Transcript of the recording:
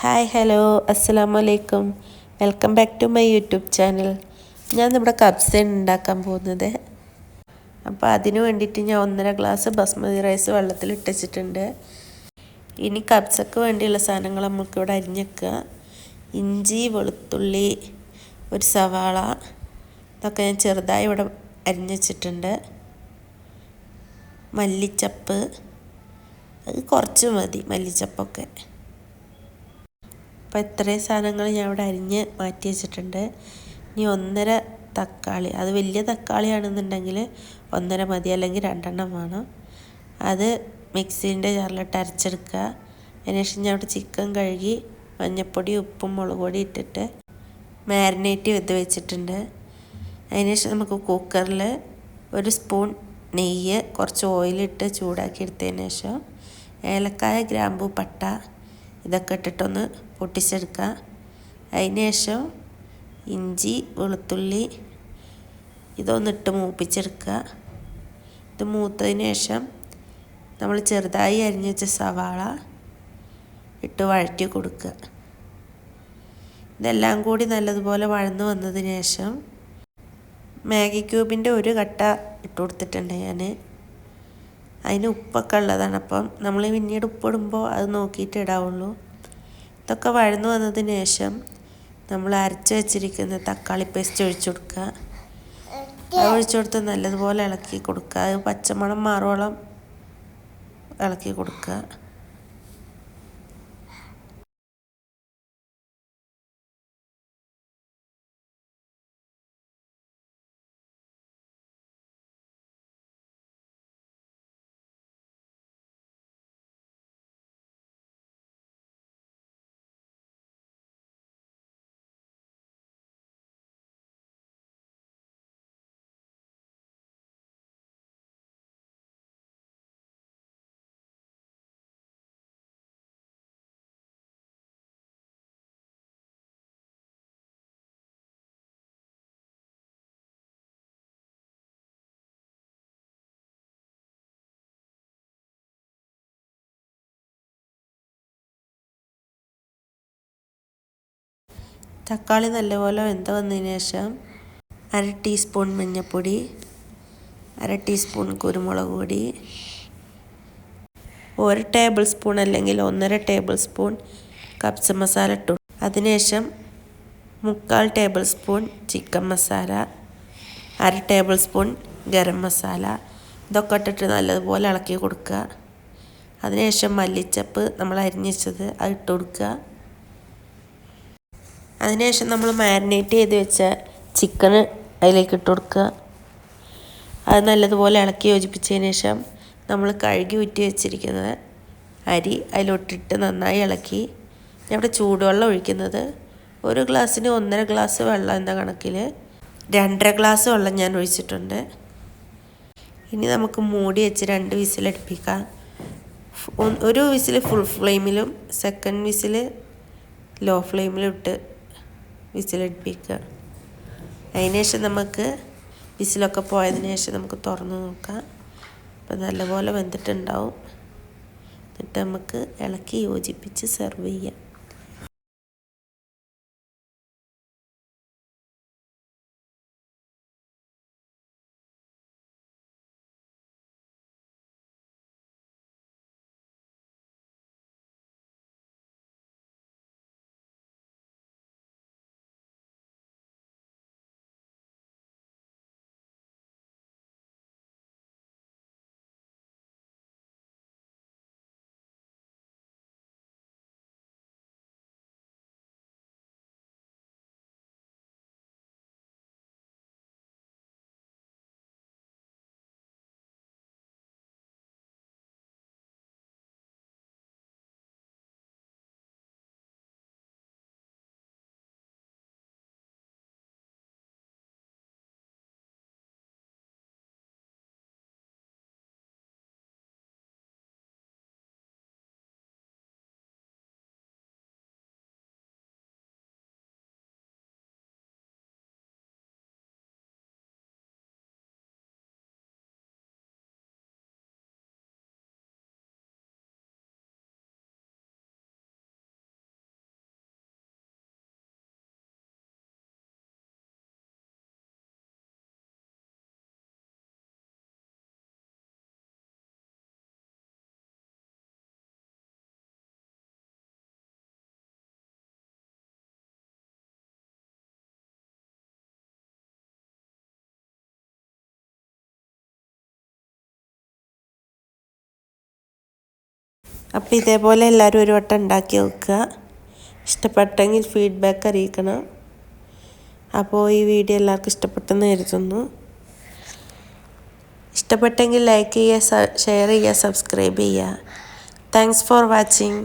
Hi hello. അസ്സാം വലൈക്കും welcome back to my YouTube channel. ഞാൻ നമ്മുടെ കബ്സ ഉണ്ടാക്കാൻ പോകുന്നത്. അപ്പോൾ അതിന് വേണ്ടിയിട്ട് ഞാൻ ഒന്നര ഗ്ലാസ് ബസ്മതി റൈസ് വെള്ളത്തിൽ ഇട്ടിച്ചിട്ടുണ്ട്. ഇനി കബ്സക്ക് വേണ്ടിയുള്ള സാധനങ്ങൾ നമുക്കിവിടെ അരിഞ്ഞെക്കുക. ഇഞ്ചി വെളുത്തുള്ളി ഒരു സവാള ഇതൊക്കെ ഞാൻ ചെറുതായി ഇവിടെ അരിഞ്ഞിട്ടുണ്ട് മല്ലിച്ചപ്പ് അത് കുറച്ച് മതി മല്ലിച്ചപ്പൊക്കെ. അപ്പോൾ ഇത്രയും സാധനങ്ങൾ ഞാൻ ഇവിടെ അരിഞ്ഞ് മാറ്റി വെച്ചിട്ടുണ്ട്. ഇനി ഒന്നര തക്കാളി. അത് വലിയ തക്കാളിയാണെന്നുണ്ടെങ്കിൽ ഒന്നര മതി അല്ലെങ്കിൽ രണ്ടെണ്ണം വേണം. അത് മിക്സീന്റെ ജാറിലിട്ട് അരച്ചെടുക്കുക. അതിനുശേഷം ഞാൻ അവിടെ ചിക്കൻ കഴുകി മഞ്ഞൾപ്പൊടി ഉപ്പും മുളക് പൊടി ഇട്ടിട്ട് മാരിനേറ്റ് ചെയ്ത് വെച്ചിട്ടുണ്ട്. അതിനുശേഷം നമുക്ക് കുക്കറിൽ ഒരു സ്പൂൺ നെയ്യ് കുറച്ച് ഓയിലിട്ട് ചൂടാക്കി എടുത്തതിന് ശേഷം ഏലക്കായ ഗ്രാമ്പു പട്ട ഇതൊക്കെ ഇട്ടിട്ടൊന്ന് പൊട്ടിച്ചെടുക്കുക. അതിന് ശേഷം ഇഞ്ചി വെളുത്തുള്ളി ഇതൊന്നിട്ട് മൂപ്പിച്ചെടുക്കുക. ഇത് മൂത്തതിന് ശേഷം നമ്മൾ ചെറുതായി അരിഞ്ഞു വെച്ച സവാള ഇട്ട് വഴറ്റി കൊടുക്കുക. ഇതെല്ലാം കൂടി നല്ലതുപോലെ വഴന്നു വന്നതിന് ശേഷം മാഗി ക്യൂബിന്റെ ഒരു കട്ട ഇട്ട് കൊടുത്തിട്ടുണ്ട് ഞാൻ. അതിന് ഉപ്പൊക്കെ ഉള്ളതാണ്. അപ്പം നമ്മൾ പിന്നീട് ഉപ്പിടുമ്പോൾ അത് നോക്കിയിട്ട് ഇടാവുള്ളൂ. ഇതൊക്കെ വഴന്നു വന്നതിന് ശേഷം നമ്മൾ അരച്ച് വെച്ചിരിക്കുന്ന തക്കാളി പേസ്റ്റ് ഒഴിച്ചു കൊടുക്കുക. അത് ഒഴിച്ചു കൊടുത്ത് നല്ലതുപോലെ ഇളക്കി കൊടുക്കുക. അത് പച്ചമണം മാറോളം ഇളക്കി കൊടുക്കുക. തക്കാളി നല്ലപോലെ വെന്ത വന്നതിന് ശേഷം അര ടീസ്പൂൺ മഞ്ഞൾപ്പൊടി അര ടീസ്പൂൺ കുരുമുളക് പൊടി ഒരു ടേബിൾ സ്പൂൺ അല്ലെങ്കിൽ ഒന്നര ടേബിൾ സ്പൂൺ കപ്സ മസാല ഇട്ടു. അതിനുശേഷം മുക്കാൽ ടേബിൾ സ്പൂൺ ചിക്കൻ മസാല അര ടേബിൾ സ്പൂൺ ഗരം മസാല ഇതൊക്കെ ഇട്ടിട്ട് നല്ലതുപോലെ ഇളക്കി കൊടുക്കുക. അതിനുശേഷം മല്ലിച്ചപ്പ് നമ്മൾ അരിഞ്ഞിച്ചത് അത് ഇട്ട് കൊടുക്കുക. അതിനുശേഷം നമ്മൾ മാരിനേറ്റ് ചെയ്ത് വെച്ച ചിക്കൻ അതിലേക്ക് ഇട്ട് കൊടുക്കുക. അത് നല്ലതുപോലെ ഇളക്കി യോജിപ്പിച്ചതിന് ശേഷം നമ്മൾ കഴുകി ഊറ്റി വെച്ചിരിക്കുന്നത് അരി അതിലൊട്ടിട്ട് നന്നായി ഇളക്കി. അവിടെ ചൂടുവെള്ളം ഒഴിക്കുന്നത്. ഒരു ഗ്ലാസ്സിന് ഒന്നര ഗ്ലാസ് വെള്ളം എന്ന കണക്കിൽ രണ്ടര ഗ്ലാസ് വെള്ളം ഞാൻ ഒഴിച്ചിട്ടുണ്ട്. ഇനി നമുക്ക് മൂടി വെച്ച് രണ്ട് വിസിലടുപ്പിക്കാം ഒരു വിസിൽ ഫുൾ ഫ്ലെയിമിലും സെക്കൻഡ് വിസിൽ ലോ ഫ്ലെയിമിലും ഇട്ട് വിസിലടുപ്പിക്കുക. അതിനുശേഷം നമുക്ക് വിസിലൊക്കെ പോയതിന് ശേഷം നമുക്ക് തുറന്ന് നോക്കാം. അപ്പോൾ നല്ലപോലെ വെന്തിട്ടുണ്ടാവും. എന്നിട്ട് നമുക്ക് ഇളക്കി യോജിപ്പിച്ച് സെർവ് ചെയ്യാം. അപ്പോൾ ഇതേപോലെ എല്ലാവരും ഒരു വട്ടം ഉണ്ടാക്കി നോക്കുക. ഇഷ്ടപ്പെട്ടെങ്കിൽ ഫീഡ്ബാക്ക് അറിയിക്കണം. അപ്പോൾ ഈ വീഡിയോ എല്ലാവർക്കും ഇഷ്ടപ്പെട്ടെന്ന് കരുതുന്നു. ഇഷ്ടപ്പെട്ടെങ്കിൽ ലൈക്ക് ചെയ്യുക ഷെയർ ചെയ്യുക സബ്സ്ക്രൈബ് ചെയ്യുക. Thanks for watching